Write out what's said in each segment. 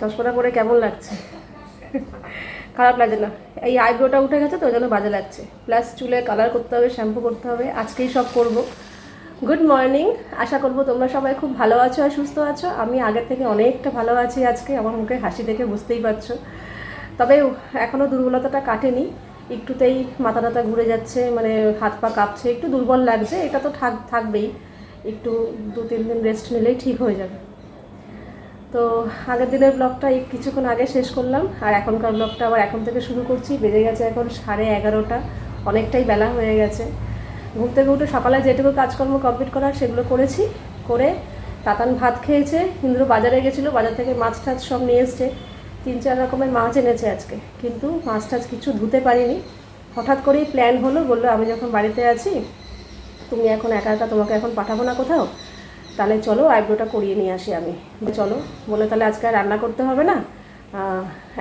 চশমাটা পরে কেমন লাগছে? খারাপ লাগছে না। এই আইব্রোটা উঠে গেছে তো, ওই জন্য বাজে লাগছে। প্লাস চুলে কালার করতে হবে শ্যাম্পু করতে হবে, আজকেই সব করব। গুড মর্নিং আশা করব তোমরা সবাই খুব ভালো আছো আর সুস্থ আছো। আমি আগের থেকে অনেকটা ভালো আছি আজকে, আমার মুখে হাসি দেখে বুঝতেই পারছ। তবে এখনও দুর্বলতাটা কাটেনি, একটুতেই মাথা টাথা ঘুরে যাচ্ছে মানে হাত পা কাঁপছে, একটু দুর্বল লাগছে, এটা তো থাক, থাকবেই। একটু দু তিন দিন রেস্ট নিলেই ঠিক হয়ে যাবে। তো আগের দিনের ব্লগটা কিছুক্ষণ আগে শেষ করলাম, আর এখনকার ব্লগটা আবার এখন থেকে শুরু করছি। বেজে গেছে এখন সাড়ে এগারোটা, অনেকটাই বেলা হয়ে গেছে। থেকে উঠে সকালে যেটুকু কাজকর্ম কমপ্লিট করার সেগুলো করেছি, করে তাতান ভাত খেয়েছে, ইন্দ্র বাজারে গেছিল, বাজার থেকে মাছ টাছ সব নিয়ে এসছে। তিন চার রকমের মাছ এনেছে আজকে, কিন্তু মাছ টাছ কিছু ধুতে পারিনি। হঠাৎ করেই প্ল্যান হলো, বলল আমি যখন বাড়িতে আছি, তুমি এখন একা একা তোমাকে এখন পাঠাবো না কোথাও? তাহলে চলো আইব্রোটা করিয়ে নিয়ে আসি আমি। চলো, বলে তাহলে আজকে রান্না করতে হবে না?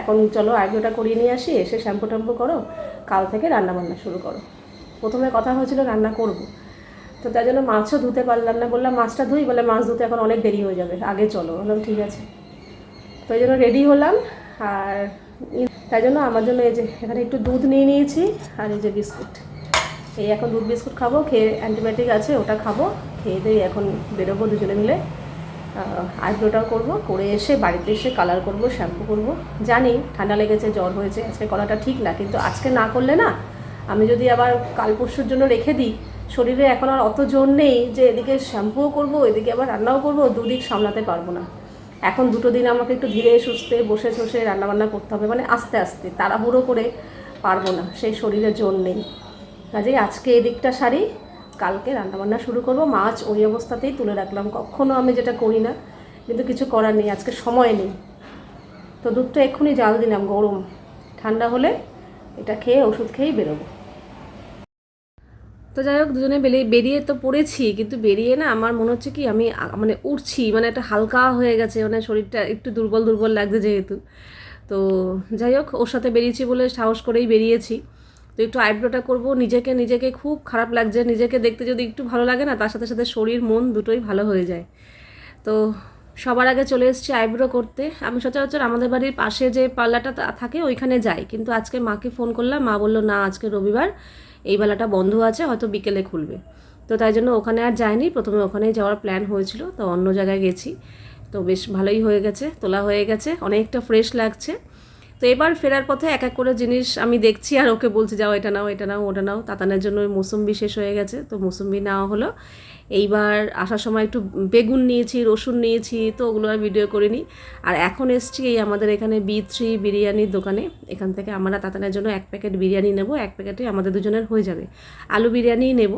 এখন চলো আইব্রোটা করিয়ে নিয়ে আসি, এসে শ্যাম্পু ট্যাম্পু করো, কাল থেকে রান্না বান্না শুরু করো। প্রথমে কথা হয়েছিল রান্না করব। তো তাই জন্য মাছও ধুতে পারলাম না, বললাম মাছটা ধুই, বলে মাছ ধুতে এখন অনেক দেরি হয়ে যাবে, আগে চলো। বললাম, ঠিক আছে। তো এই জন্য রেডি হলাম, আর তাই জন্য আমার জন্য এই যে এখানে একটু দুধ নিয়ে নিয়েছি, আর এই যে বিস্কুট। এই এখন দুধ বিস্কুট খাব, খেয়ে অ্যান্টিবায়োটিক আছে, ওটা খাব। খেয়ে দিয়ে এখন বেরোবো দুজনে মিলে। আইব্রোটাও করব, করে এসে বাড়িতে এসে কালার করব, শ্যাম্পু করব। জানি ঠান্ডা লেগেছে, জ্বর হয়েছে, আজকে করাটা ঠিক না, কিন্তু আজকে না করলে না, আমি যদি আবার কাল পরশুর জন্য রেখে দিই, শরীরে এখন আর অত জোর নেই যে এদিকে শ্যাম্পুও করব, এদিকে আবার রান্নাও করব, দুদিক সামলাতে পারব না। এখন দুটো দিন আমাকে একটু ধীরে সুস্থে বসে বসে রান্নাবান্না করতে হবে মানে আস্তে আস্তে, তাড়াহুড়ো করে পারব না, সেই শরীরে জোর নেই। কাজেই আজকে এদিকটা সারি কালকে রান্নাবান্না শুরু করব। মাছ ওই অবস্থাতেই তুলে রাখলাম। কখনো আমি যেটা করি না, কিন্তু কিছু করার নেই, আজকে সময় নেই। তো দুধটা এক্ষুনি জাল দিলাম গরম। ঠান্ডা হলে এটা খেয়ে ওষুধ খেয়েই বেরোবো। তো যাই হোক, দুজনে বেরিয়ে বেরিয়ে তো পড়েছি, কিন্তু বেরিয়ে না আমার মনে হচ্ছে কি আমি মানে উঠছি মানে একটা হালকা হয়ে গেছে মানে শরীরটা একটু দুর্বল দুর্বল লাগছে যেহেতু। তো যাই হোক, ওর সাথে বেরিয়েছি বলে সাহস করেই বেরিয়েছি। তো একটু আইব্রোটা করব। নিজেকে নিজেকে খুব খারাপ লাগছে। নিজেকে দেখতে যদি একটু ভালো লাগে না, তার সাথে সাথে শরীর, মন দুটোই ভালো হয়ে যায়। তো সবার আগে চলে এসেছি আইব্রো করতে। আমি সচরাচর আমাদের বাড়ির পাশে যে পার্লারটা তা- থাকে, ওইখানে যাই। কিন্তু আজকে মাকে ফোন করলাম, মা বলল, না, আজকে রবিবার। এই বেলাটা বন্ধ আছে, হয়তো বিকেলে খুলবে। তো তাই জন্য ওখানে আর যাইনি। প্রথমে ওখানেই যাওয়ার প্ল্যান হয়েছিল, তো অন্য জায়গায় গেছি। তো বেশ ভালোই হয়ে গেছে, তোলা হয়ে গেছে। অনেকটা ফ্রেশ লাগছে। তো এবার ফেরার পথে এক এক করে জিনিস আমি দেখছি আর ওকে বলছি, যাও এটা নাও এটা নাও, ওটা নাও। তাতানের জন্য ওই মৌসুম্বি শেষ হয়ে গেছে, তো মৌসুম্বি নেওয়া হলো। এইবার আসার সময় একটু বেগুন নিয়েছি, রসুন নিয়েছি, তো ওগুলো আর ভিডিও করিনি। আর এখন এসছি এই আমাদের এখানে বি থ্রি বিরিয়ানির দোকানে। এখান থেকে আমরা তাতানের জন্য এক প্যাকেট বিরিয়ানি নেব, এক প্যাকেটে আমাদের দুজনের হয়ে যাবে। আলু বিরিয়ানিই নেব।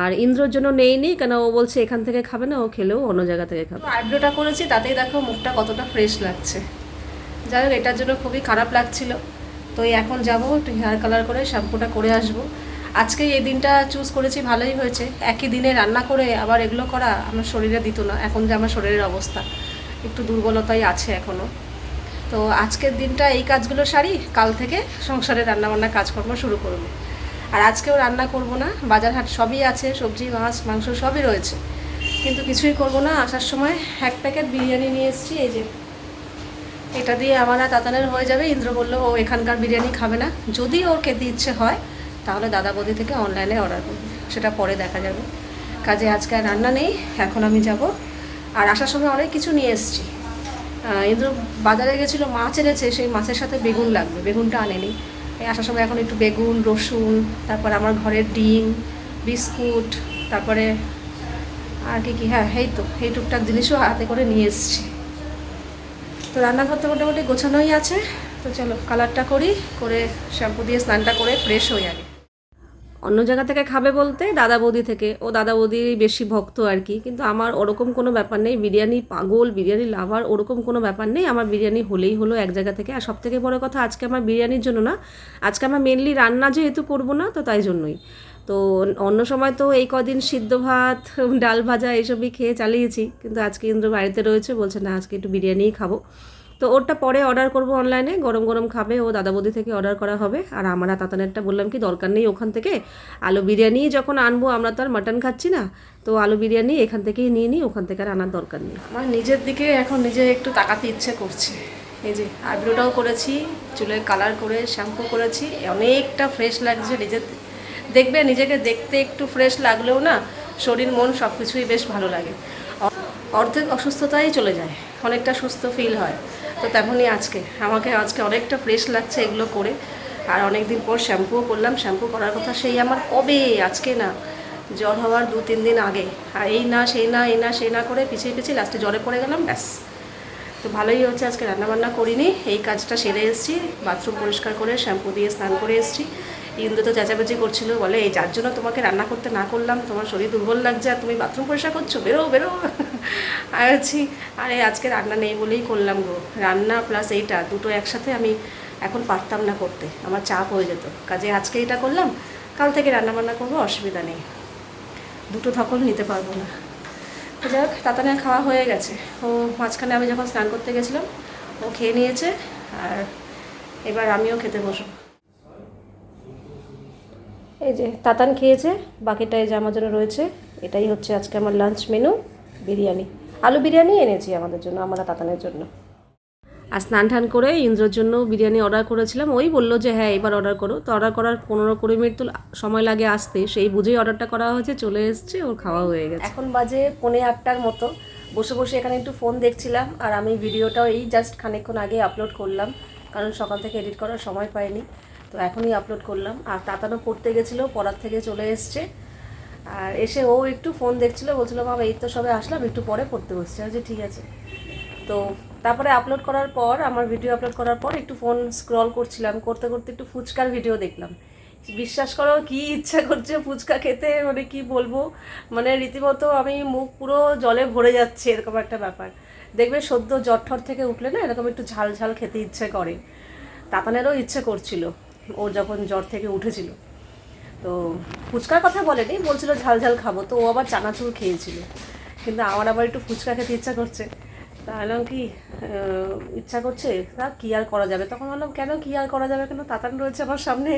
আর ইন্দ্রর জন্য নেই নি কেন ও বলছে এখান থেকে খাবে না, ও খেলেও অন্য জায়গা থেকে খাবে। আইব্রোটা করেছি, তাতেই দেখো মুখটা কতটা ফ্রেশ লাগছে। যাই হোক, এটার জন্য খুবই খারাপ লাগছিল। তো এখন যাব, একটু হেয়ার কালার করে শ্যাম্পুটা করে আসব। আজকে এই দিনটা চুজ করেছি, ভালোই হয়েছে। একই দিনে রান্না করে আবার এগুলো করা আমার শরীরে দিত না। এখন যে আমার শরীরের অবস্থা, একটু দুর্বলতাই আছে এখনও তো আজকের দিনটা এই কাজগুলো সারি, কাল থেকে সংসারে রান্নাবান্না কাজকর্ম শুরু করব। আর আজকেও রান্না করব না বাজার হাট সবই আছে, সবজি, মাছ, মাংস সবই রয়েছে। কিন্তু কিছুই করব না, আসার সময় এক প্যাকেট বিরিয়ানি নিয়ে এসেছি, এই যে এটা দিয়ে আমার আর তাতানের হয়ে যাবে। ইন্দ্র বলল, ও এখানকার বিরিয়ানি খাবে না। যদি ওর খেতে ইচ্ছে হয়, তাহলে দাদা বৌদি থেকে অনলাইনে অর্ডার করবে। সেটা পরে দেখা যাবে। কাজে আজকে রান্না নেই, এখন আমি যাব। আর আসার সময় অনেক কিছু নিয়ে এসেছি। ইন্দ্র বাজারে গেছিল, মাছ এনেছে, সেই মাছের সাথে বেগুন লাগবে। বেগুনটা আনেনি। এই আসার সময় এখন একটু বেগুন, রসুন, তারপর আমার ঘরের ডিম, বিস্কুট, তারপরে আর কি কি? হ্যাঁ এই তো। এই টুকটাক জিনিসও হাতে করে নিয়ে এসেছি। তো রান্নাঘর তো মোটামুটি গোছানোই আছে। তো চলো কালারটা করি, করে শ্যাম্পু দিয়ে স্নানটা করে ফ্রেশ হই আগে। অন্য জায়গা থেকে খাবে বলতে দাদা বৌদি থেকে। ও দাদা বৌদি বেশি ভক্ত আর কি, কিন্তু আমার ওরকম কোনো ব্যাপার নেই। বিরিয়ানি পাগল, বিরিয়ানি লাভার ওরকম কোনো ব্যাপার নেই। আমার বিরিয়ানি হলেই হলো এক জায়গা থেকে। আর সব থেকে বড় কথা, আজকে আমার বিরিয়ানির জন্য না, আজকে আমার মেনলি রান্না যেহেতু করব না, তো তাই জন্যই। তো অন্য সময় তো এই কদিন সিদ্ধ ভাত, ডাল ভাজা এইসবই খেয়ে চালিয়েছি। কিন্তু আজকে ইন্দ্র বাড়িতে রয়েছে, বলছে না, আজকে একটু বিরিয়ানিই খাব। তো ওরটা পরে অর্ডার করব অনলাইনে গরম গরম খাবে, ও দাদা বৌদি থেকে অর্ডার করা হবে। আর আমার তাতানেরটা বললাম কি, দরকার নেই ওখান থেকে। আলু বিরিয়ানি যখন আনব, আমরা তো আর মাটন খাচ্ছি না। তো আলু বিরিয়ানি এখান থেকেই নিয়ে নিই, ওখান থেকে আর আনার দরকার নেই। আমার নিজের দিকে এখন নিজে একটু তাকাতে ইচ্ছে করছে। এই যে আইব্রোটাও করেছি, চুলের কালার করে শ্যাম্পু করেছি, অনেকটা ফ্রেশ লাগছে নিজের দেখবে, নিজেকে দেখতে একটু ফ্রেশ লাগলেও না, শরীর, মন সব কিছুই বেশ ভালো লাগে। অর্ধেক অসুস্থতাই চলে যায়, অনেকটা সুস্থ ফিল হয়। তো তেমনই আজকে, আমাকে আজকে অনেকটা ফ্রেশ লাগছে এগুলো করে। আর অনেক দিন পর শ্যাম্পুও করলাম শ্যাম্পু করার কথা সেই আমার কবে? আজকে না, জ্বর হওয়ার দু, তিন দিন আগে। আর এই না, সেই না, এই না, সেই না করে পিছিয়ে পিছিয়ে লাস্টে জ্বরে পড়ে গেলাম, ব্যাস। তো ভালোই হচ্ছে, আজকে রান্নাবান্না করিনি, এই কাজটা সেরে এসেছি বাথরুম পরিষ্কার করে শ্যাম্পু দিয়ে স্নান করে এসেছি। ইন্দু তো চেঁচামেচি করছিল, বলে, এই যার জন্য তোমাকে রান্না করতে না করলাম, তোমার শরীর দুর্বল লাগছে আর তুমি বাথরুম পরিষ্কার করছ, বেরো বেরো। আর হচ্ছি আরে, আজকে রান্না নেই বলেই করলাম গো। রান্না প্লাস এইটা, দুটো একসাথে আমি এখন পারতাম না করতে, আমার চাপ হয়ে যেত। কাজে আজকে এটা করলাম, কাল থেকে রান্না বান্না করব, অসুবিধা নেই। দুটো ধকল নিতে পারব না। তো যাই হোক তাতানে খাওয়া হয়ে গেছে। ও মাঝখানে আমি যখন স্নান করতে গেছিলাম, ও খেয়ে নিয়েছে, আর এবার আমিও খেতে বসবো। এই যে তাতান খেয়েছে, বাকিটা এই যে আমার জন্য রয়েছে। এটাই হচ্ছে আজকে আমার লাঞ্চ মেনু বিরিয়ানি। আলু বিরিয়ানি এনেছি আমাদের জন্য, আমরা তাতানের জন্য। আর স্নান টান করে ইন্দ্রর জন্য বিরিয়ানি অর্ডার করেছিলাম। ওই বলল যে হ্যাঁ এবার অর্ডার করো। তো অর্ডার করার পনেরো কুড়ি মিনিট তো সময় লাগে আসতে। সেই বুঝেই অর্ডারটা করা হয়েছে, চলে এসছে, ওর খাওয়া হয়ে গেছে। এখন বাজে পৌনে আটটার মতো। বসে বসে এখানে একটু ফোন দেখছিলাম, আর আমি ভিডিওটাও এই জাস্ট খানিকক্ষণ আগে আপলোড করলাম, কারণ সকাল থেকে এডিট করার সময় পাইনি। তো এখনই আপলোড করলাম। আর তাতানো পড়তে গেছিল পড়ার থেকে চলে এসছে। আর এসে ও একটু ফোন দেখছিল বলছিল বাবা এই তো সবে আসলাম একটু পরে পড়তে বসছে। বলছি, ঠিক আছে। তো তারপরে আপলোড করার পর আমার ভিডিও আপলোড করার পর একটু ফোন স্ক্রল করছিলাম। করতে করতে একটু ফুচকার ভিডিও দেখলাম। বিশ্বাস করো কি ইচ্ছা করছে ফুচকা খেতে মানে কি বলব? মানে রীতিমতো আমি মুখ পুরো জলে ভরে যাচ্ছে এরকম একটা ব্যাপার। দেখবে সদ্য ঠর থেকে উঠলে না এরকম একটু ঝাল ঝাল খেতে ইচ্ছে করে। তাতানেরও ইচ্ছে করছিল। ও যখন জ্বর থেকে উঠেছিল। তো ফুচকার কথা বলেনি, বলছিল ঝাল ঝাল খাব। তো ও আবার চানাচুর খেয়েছিল। কিন্তু আমার আবার একটু ফুচকা খেতে ইচ্ছা করছে। তাহলে কি ইচ্ছা করছে, তা কী আর করা যাবে? তখন বললাম কেন কী আর করা যাবে? কেন তাতান রয়েছে আমার সামনে।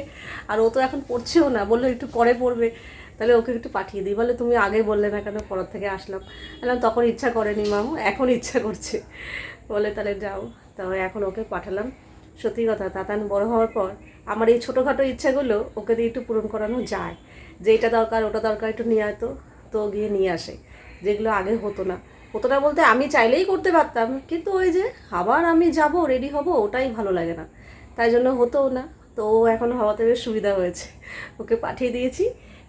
আর ও তো এখন পড়ছেও না, বলল একটু পরে পড়বে। তাহলে ওকে একটু পাঠিয়ে দিই। বলে, তুমি আগে বললে না কেন? পড়ার থেকে আসলাম। বললাম, তখন ইচ্ছা করেনি মামু, এখন ইচ্ছা করছে। বলে, তাহলে যাও। তাহলে এখন ওকে পাঠালাম। সত্যি কথা, তাতান বড় হওয়ার পর আমার এই ছোটোখাটো ইচ্ছাগুলো ওকে দিয়ে একটু পূরণ করানো যায়। যে এটা দরকার, ওটা দরকার একটু নিয়ে আয় তো গিয়ে নিয়ে আসে। যেগুলো আগে হতো না। হতো না বলতে আমি চাইলেই করতে পারতাম, কিন্তু ওই যে আবার আমি যাব রেডি হব, ওটাই ভালো লাগে না। তাই জন্য হতোও না। তো ও এখন হওয়াতে বেশ সুবিধা হয়েছে। ওকে পাঠিয়ে দিয়েছি।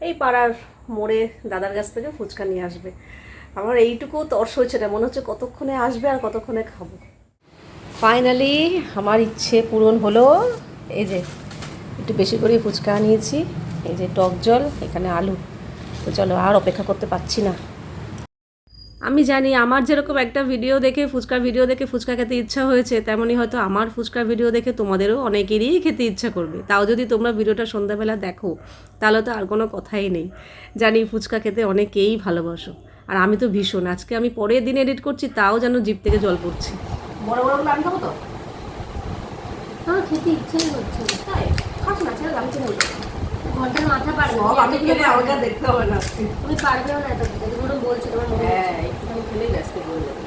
এই পাড়ার মোড়ে দাদার কাছ থেকে ফুচকা নিয়ে আসবে। আমার এইটুকু তর্স হয়েছে না। মনে হচ্ছে কতক্ষণে আসবে আর কতক্ষণে খাব। ফাইনালি আমার ইচ্ছে পূরণ হলো, এই যে একটু বেশি করে ফুচকা নিয়েছি, এই যে টক জল, এখানে আলু। তো চলো আর অপেক্ষা করতে পারছি না। আমি জানি আমার যেরকম একটা ভিডিও দেখে ফুচকার ভিডিও দেখে ফুচকা খেতে ইচ্ছা হয়েছে তেমনই হয়তো আমার ফুচকার ভিডিও দেখে তোমাদেরও অনেকেরই খেতে ইচ্ছা করবে। তাও যদি তোমরা ভিডিওটা সন্ধ্যাবেলা দেখো, তাহলে তো আর কোনো কথাই নেই। জানি ফুচকা খেতে অনেকেই ভালোবাসো। আর আমি তো ভীষণ, আজকে আমি পরের দিন এডিট করছি, তাও যেন জিপ থেকে জল পড়ছে। বড় বড় আমি খাব তো? আমার খেতে ইচ্ছেই হচ্ছে তাই? খাস না ছেড়ে আমি চলে যাব। ঘণ্টার মাথা পারবে আমি আমাকে দেখতে হবে না। তুমি পারবেও না এত তুমি বলছো তোমার মনে হ্যাঁ একটুখানি খেলেই ব্যস্ত হয়ে যাবে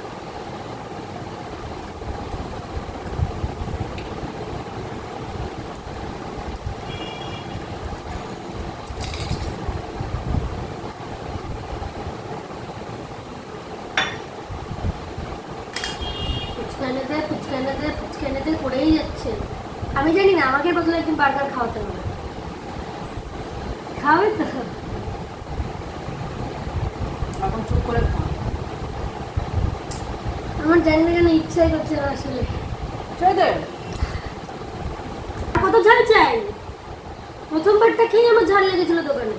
ফুচকা এনে দে ফুচকা এনে দে ফুচকা এনে দে করেই যাচ্ছে আমি জানি না আমাকে প্রথমে একদিন বার্গার খাওয়াতে হবে। খাবে তো। এখন চুপ করে খা আমার জানি না কেন ইচ্ছাই করছে না আসলে। কত ঝাল চাই? প্রথমবারটা খেয়ে আমার ঝাল লেগেছিল দোকানে।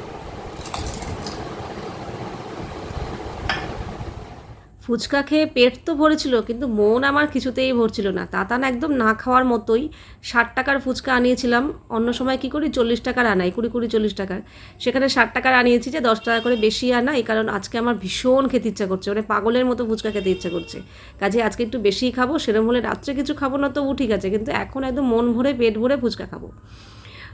ফুচকা খেয়ে পেট তো ভরেছিল, কিন্তু মন আমার কিছুতেই ভরছিল না। তাতান একদম না খাওয়ার মতোই ষাট টাকার ফুচকা আনিয়েছিলাম। অন্য সময় কি করি? চল্লিশ টাকার আনাই, কুড়ি কুড়ি চল্লিশ টাকার। সেখানে ষাট টাকার আনিয়েছি যে দশ টাকা করে বেশি আনা, এই কারণ আজকে আমার ভীষণ খেতে ইচ্ছা করছে মানে পাগলের মতো ফুচকা খেতে ইচ্ছা করছে। কাজে আজকে একটু বেশিই খাব সেরকম হলে রাত্রে কিছু খাব না তবু ঠিক আছে, কিন্তু এখন একদম মন ভরে, পেট ভরে ফুচকা খাব।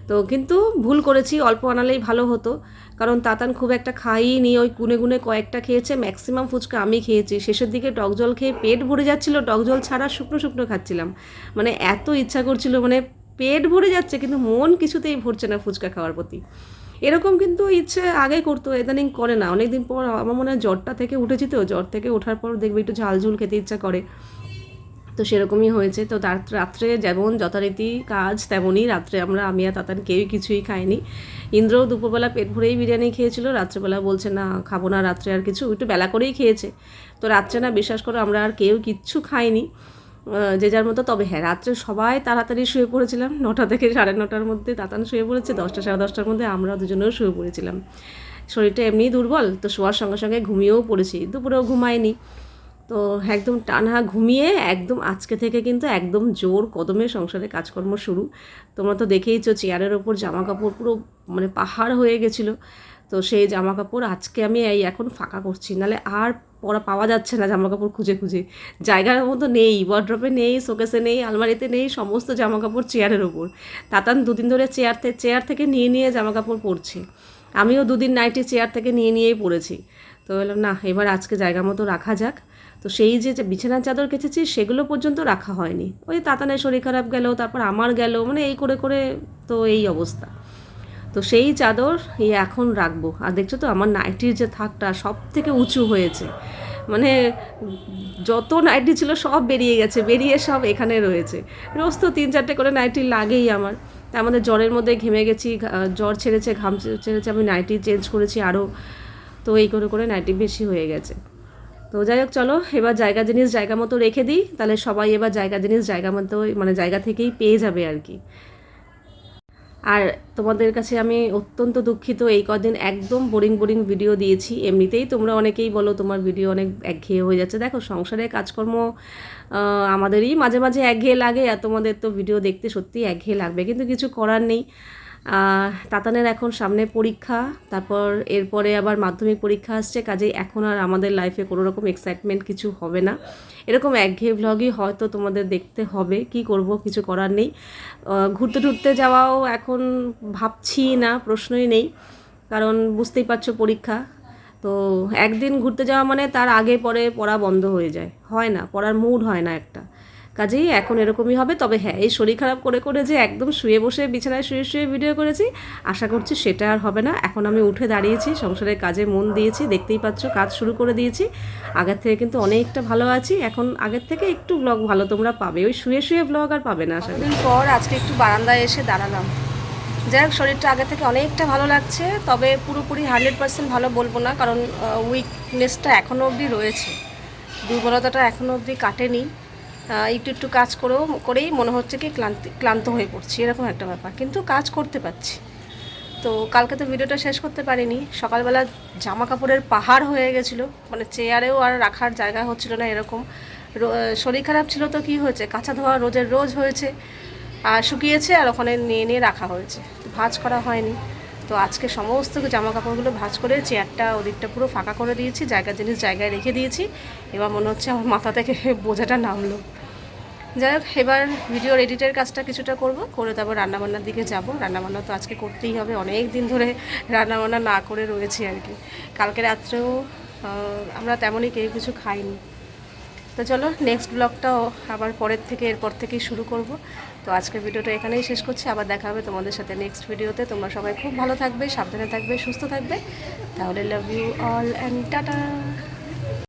তো কিন্তু ভুল করেছি, অল্প আনালেই ভালো হতো। কারণ তাতান খুব একটা খাইনি ওই গুনে গুনে কয়েকটা খেয়েছে, ম্যাক্সিমাম ফুচকা আমি খেয়েছি। শেষের দিকে টক জল খেয়ে পেট ভরে যাচ্ছিল, টক জল ছাড়া শুকনো শুকনো খাচ্ছিলাম। মানে এত ইচ্ছা করছিল মানে পেট ভরে যাচ্ছে, কিন্তু মন কিছুতেই ভরছে না ফুচকা খাওয়ার প্রতি। এরকম কিন্তু ইচ্ছে আগে করতো, ইদানিং করে না। অনেকদিন পর আমার মনে হয় জ্বরটা থেকে উঠেছি তো, জ্বর থেকে ওঠার পর দেখবে একটু ঝাল ঝুল খেতে ইচ্ছা করে। তো সেরকমই হয়েছে। তো তার রাত্রে যেমন যথারীতি কাজ তেমনই রাত্রে আমরা, আমি আর তাতান কেউই কিছুই খাইনি। ইন্দ্রও দুপুরবেলা পেট ভরেই বিরিয়ানি খেয়েছিল, রাত্রেবেলা বলছে, না, খাব না রাত্রে আর কিছু। একটু বেলা করেই খেয়েছে। তো রাত্রে না, বিশ্বাস করো, আমরা আর কেউ কিচ্ছু খাইনি। যে যার মতো, তবে হ্যাঁ রাত্রে সবাই তাড়াতাড়ি শুয়ে পড়েছিলাম। নটা থেকে সাড়ে নটার মধ্যে তাতান শুয়ে পড়েছে, দশটা, সাড়ে দশটার মধ্যে আমরা দুজনেও শুয়ে পড়েছিলাম। শরীরটা এমনিই দুর্বল, তো শোয়ার সঙ্গে সঙ্গে ঘুমিয়েও পড়েছি। দুপুরেও ঘুমায়নি। তো একদম টানা ঘুমিয়ে একদম আজকে থেকে কিন্তু একদম জোর কদমে সংসারে কাজকর্ম শুরু। তোমরা তো দেখেইছো চেয়ারের ওপর জামা কাপড় পুরো মানে পাহাড় হয়ে গেছিল। তো সেই জামা কাপড় আজকে আমি এই এখন ফাঁকা করছি। নাহলে আর পরা পাওয়া যাচ্ছে না জামা কাপড় খুঁজে খুঁজে। জায়গার মতো নেই ওয়ার্ড্রপে নেই, শোকেসে নেই, আলমারিতে নেই, সমস্ত জামা কাপড় চেয়ারের ওপর। তাতান দুদিন ধরে চেয়ার থেকে চেয়ার থেকে নিয়ে নিয়ে জামা কাপড় পরছে। আমিও দুদিন নাইটে চেয়ার থেকে নিয়ে নিয়েই পড়েছি। তো বললাম না, এবার আজকে জায়গা মতো রাখা যাক। তো সেই যে বিছানার চাদর কেচেছি, সেগুলো পর্যন্ত রাখা হয়নি। ওই তাতানের শরীর খারাপ গেল, তারপর আমার গেল মানে এই করে করে তো এই অবস্থা। তো সেই চাদর এই এখন রাখব। আর দেখছ তো, আমার নাইটির যে থাকটা সব থেকে উঁচু হয়েছে। মানে যত নাইটি ছিল সব বেরিয়ে গেছে, বেরিয়ে সব এখানে রয়েছে। রোজ তো তিন চারটে করে নাইটি লাগেই আমার। তা আমাদের জ্বরের মধ্যে ঘেমে গেছি জ্বর ছেড়েছে, ঘাম ছেড়েছে, আমি নাইটি চেঞ্জ করেছি আরও। তো এই করে করে নাইটি বেশি হয়ে গেছে। তো যাই হোক, চলো, এবার জায়গা জিনিস জায়গা মতো রেখে দিই, তাহলে সবাই এবার জায়গা জিনিস জায়গা মতো মানে জায়গা থেকেই পেয়ে যাবে আর কি। আর তোমাদের কাছে আমি অত্যন্ত দুঃখিত, এই কদিন একদম বোরিং বোরিং ভিডিও দিয়েছি, এমনিতেই তোমরা অনেকেই বলো তোমার ভিডিও অনেক একঘেয়ে হয়ে যাচ্ছে। দেখো, সংসারে কাজকর্ম আমাদেরই মাঝে মাঝে একঘেয়ে লাগে, আর তোমাদের তো ভিডিও দেখতে সত্যিই একঘেয়ে লাগবে, কিন্তু কিছু করার নেই। তাতানের এখন সামনে পরীক্ষা, তারপর এরপরে আবার মাধ্যমিক পরীক্ষা আসছে, কাজেই এখন আর আমাদের লাইফে কোনো রকম এক্সাইটমেন্ট কিছু হবে না। এরকম একঘেয়ে ভ্লগই হয়তো তোমাদের দেখতে হবে, কি করব কিছু করার নেই। ঘুরতে টুরতে যাওয়াও এখন ভাবছি না, প্রশ্নই নেই, কারণ বুঝতেই পারছ পরীক্ষা। তো একদিন ঘুরতে যাওয়া মানে তার আগে পরে পড়া বন্ধ হয়ে যায়, হয় না, পড়ার মুড হয় না একটা। কাজেই এখন এরকমই হবে। তবে হ্যাঁ এই শরীর খারাপ করে করে যে একদম শুয়ে বসে, বিছানায় শুয়ে শুয়ে ভিডিও করেছি, আশা করছি সেটা আর হবে না। এখন আমি উঠে দাঁড়িয়েছি সংসারের কাজে মন দিয়েছি, দেখতেই পাচ্ছ কাজ শুরু করে দিয়েছি। আগের থেকে কিন্তু অনেকটা ভালো আছি, এখন আগের থেকে একটু ব্লগ ভালো তোমরা পাবে। ওই শুয়ে শুয়ে ব্লগ আর পাবে না, আশা পর আজকে একটু বারান্দায় এসে দাঁড়ালাম। যাই হোক, শরীরটা আগে থেকে অনেকটা ভালো লাগছে, তবে পুরোপুরি হান্ড্রেড পার্সেন্ট ভালো বলব না, কারণ উইকনেসটা এখনও অবধি রয়েছে। দুর্বলতাটা এখনও অবধি কাটেনি। একটু একটু কাজ করেও, করেই মনে হচ্ছে কি ক্লান্তি, ক্লান্ত হয়ে পড়ছি, এরকম একটা ব্যাপার। কিন্তু কাজ করতে পারছি। তো কালকে তো ভিডিওটা শেষ করতে পারিনি। সকালবেলা জামা কাপড়ের পাহাড় হয়ে গেছিল। মানে চেয়ারেও আর রাখার জায়গা হচ্ছিল না এরকম। শরীর খারাপ ছিল তো কি হয়েছে? কাঁচা ধোয়া রোজের রোজ হয়েছে। আর শুকিয়েছে আর ওখানে নিয়ে নিয়ে রাখা হয়েছে। ভাঁজ করা হয়নি। তো আজকে সমস্ত জামা কাপড়গুলো ভাঁজ করে চেয়ারটা ওদিকটা পুরো ফাঁকা করে দিয়েছি। জায়গা জিনিস জায়গায় রেখে দিয়েছি। এবার মনে হচ্ছে আমার মাথা থেকে বোঝাটা নামলো। যাই হোক, এবার ভিডিওর এডিটের কাজটা কিছুটা করব, করে তারপর রান্নাবান্নার দিকে যাব। রান্নাবান্না তো আজকে করতেই হবে, অনেক দিন ধরে রান্নাবান্না না করে রয়েছি আর কি। কালকে রাত্রেও আমরা তেমনই কেউ কিছু খাইনি। তো চলো নেক্সট ব্লগটাও আবার পরের থেকে, এরপর থেকেই শুরু করব। তো আজকের ভিডিওটা এখানেই শেষ করছি, আবার দেখা হবে তোমাদের সাথে নেক্সট ভিডিওতে তোমরা সবাই খুব ভালো থাকবে, সাবধানে থাকবে, সুস্থ থাকবে। তাহলে love you all and tata